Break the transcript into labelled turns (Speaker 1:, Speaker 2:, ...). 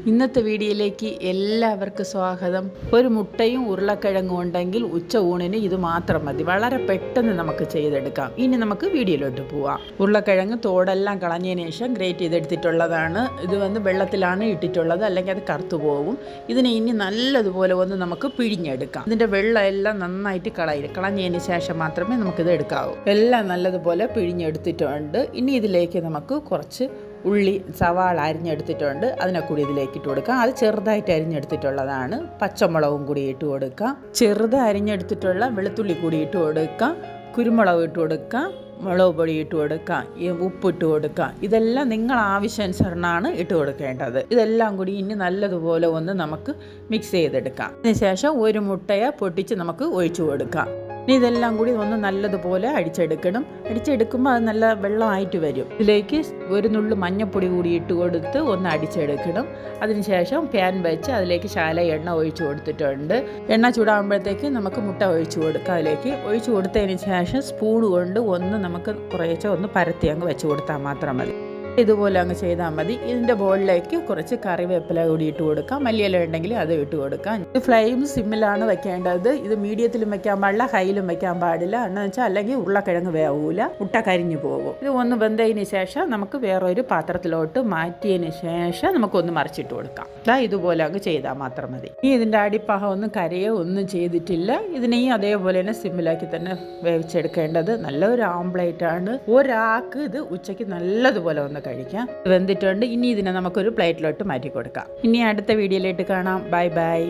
Speaker 1: ഇന്നത്തെ വീഡിയോയിലേക്ക് എല്ലാവർക്കും സ്വാഗതം. ഒരു മുട്ടയും ഉരുളക്കിഴങ്ങും ഉണ്ടെങ്കിൽ ഉച്ച ഊണിന് ഇത് മാത്രം മതി. വളരെ പെട്ടെന്ന് നമുക്ക് ചെയ്തെടുക്കാം. ഇനി നമുക്ക് വീഡിയോയിലോട്ട് പോവാം. ഉരുളക്കിഴങ്ങ് തോടെല്ലാം കളഞ്ഞതിന് ശേഷം ഗ്രേറ്റ് ചെയ്തെടുത്തിട്ടുള്ളതാണ്. ഇത് വന്ന് വെള്ളത്തിലാണ് ഇട്ടിട്ടുള്ളത്. അല്ലെങ്കിൽ അത് കറുത്തു പോകും. ഇതിനെ ഇനി നല്ലതുപോലെ ഒന്ന് നമുക്ക് പിഴിഞ്ഞെടുക്കാം. ഇതിന്റെ വെള്ളം എല്ലാം നന്നായിട്ട് കളയും. കളഞ്ഞതിന് ശേഷം മാത്രമേ നമുക്കിത് എടുക്കാവൂ. എല്ലാം നല്ലതുപോലെ പിഴിഞ്ഞെടുത്തിട്ടുണ്ട്. ഇനി ഇതിലേക്ക് നമുക്ക് കുറച്ച് ഉള്ളി സവാള അരിഞ്ഞെടുത്തിട്ടുണ്ട്. അതിനെ കൂടി ഇതിലേക്ക് ഇട്ട് കൊടുക്കാം. അത് ചെറുതായിട്ട് അരിഞ്ഞെടുത്തിട്ടുള്ളതാണ്. പച്ചമുളകും കൂടി ഇട്ട് കൊടുക്കാം. ചെറുത് അരിഞ്ഞെടുത്തിട്ടുള്ള വെളുത്തുള്ളി കൂടി ഇട്ട് കൊടുക്കാം. കുരുമുളക് ഇട്ട് കൊടുക്കാം. മുളക് പൊടി ഇട്ട് കൊടുക്കാം. ഉപ്പിട്ട് കൊടുക്കാം. ഇതെല്ലാം നിങ്ങൾ ആവശ്യാനുസരണമാണ് ഇട്ട് കൊടുക്കേണ്ടത്. ഇതെല്ലാം കൂടി ഇനി നല്ലതുപോലെ ഒന്ന് നമുക്ക് മിക്സ് ചെയ്തെടുക്കാം. അതിനുശേഷം ഒരു മുട്ടയെ പൊട്ടിച്ച് നമുക്ക് ഒഴിച്ചു കൊടുക്കാം. ഇനി ഇതെല്ലാം കൂടി ഒന്ന് നല്ലതുപോലെ അടിച്ചെടുക്കണം. അടിച്ചെടുക്കുമ്പോൾ അത് നല്ല വെള്ളമായിട്ട് വരും. ഇതിലേക്ക് ഒരു നുള്ളു മഞ്ഞപ്പൊടി കൂടി ഇട്ട് കൊടുത്ത് ഒന്ന് അടിച്ചെടുക്കണം. അതിനുശേഷം പാൻ വെച്ച് അതിലേക്ക് ശാല എണ്ണ ഒഴിച്ചു കൊടുത്തിട്ടുണ്ട്. എണ്ണ ചൂടാകുമ്പോഴത്തേക്ക് നമുക്ക് മുട്ട ഒഴിച്ചു കൊടുക്കാം അതിലേക്ക്. ഒഴിച്ചു കൊടുത്തതിന് ശേഷം സ്പൂൺ കൊണ്ട് ഒന്ന് നമുക്ക് കുറേശ്ശെ ഒന്ന് പരത്തി അങ്ങ് വെച്ച് കൊടുത്താൽ മാത്രം മതി. ഇതുപോലെ അങ്ങ് ചെയ്താൽ മതി. ഇതിന്റെ ബോളിലേക്ക് കുറച്ച് കറിവേപ്പില കൂടി ഇട്ട് കൊടുക്കാം. മല്ലിയില ഉണ്ടെങ്കിൽ അത് ഇട്ട് കൊടുക്കാം. ഇത് ഫ്ലെയിം സിമ്മിലാണ് വെക്കേണ്ടത്. ഇത് മീഡിയത്തിലും വെക്കാൻ പാടില്ല ഹൈയിലും വെക്കാൻ പാടില്ല. എന്ന് വെച്ചാൽ അല്ലെങ്കിൽ ഉരുളക്കിഴങ്ങ് വേവൂല. മുട്ട കരിഞ്ഞു പോകും. ഇത് ഒന്ന് വെന്തതിന് ശേഷം നമുക്ക് വേറൊരു പാത്രത്തിലോട്ട് മാറ്റിയതിന് ശേഷം നമുക്കൊന്ന് മറിച്ചിട്ട് കൊടുക്കാം. അതാ ഇതുപോലെ അങ്ങ് ചെയ്താൽ മാത്രം മതി. ഇനി ഇതിന്റെ അടിപ്പാഹം ഒന്നും കരയോ ഒന്നും ചെയ്തിട്ടില്ല. ഇതിനെയും അതേപോലെ തന്നെ സിമ്മിലാക്കി തന്നെ വേവിച്ചെടുക്കേണ്ടത് നല്ലൊരു ആംപ്ലേറ്റ് ആണ്. ഒരാൾക്ക് ഇത് ഉച്ചയ്ക്ക് നല്ലതുപോലെ ഒന്ന് കഴിക്കാം. വെന്തിട്ടുണ്ട്. ഇനി ഇതിനെ നമുക്കൊരു പ്ലേറ്റിലോട്ട് മാറ്റി കൊടുക്കാം ഇനി അടുത്ത വീഡിയോയിലോട്ട് കാണാം. Bye bye.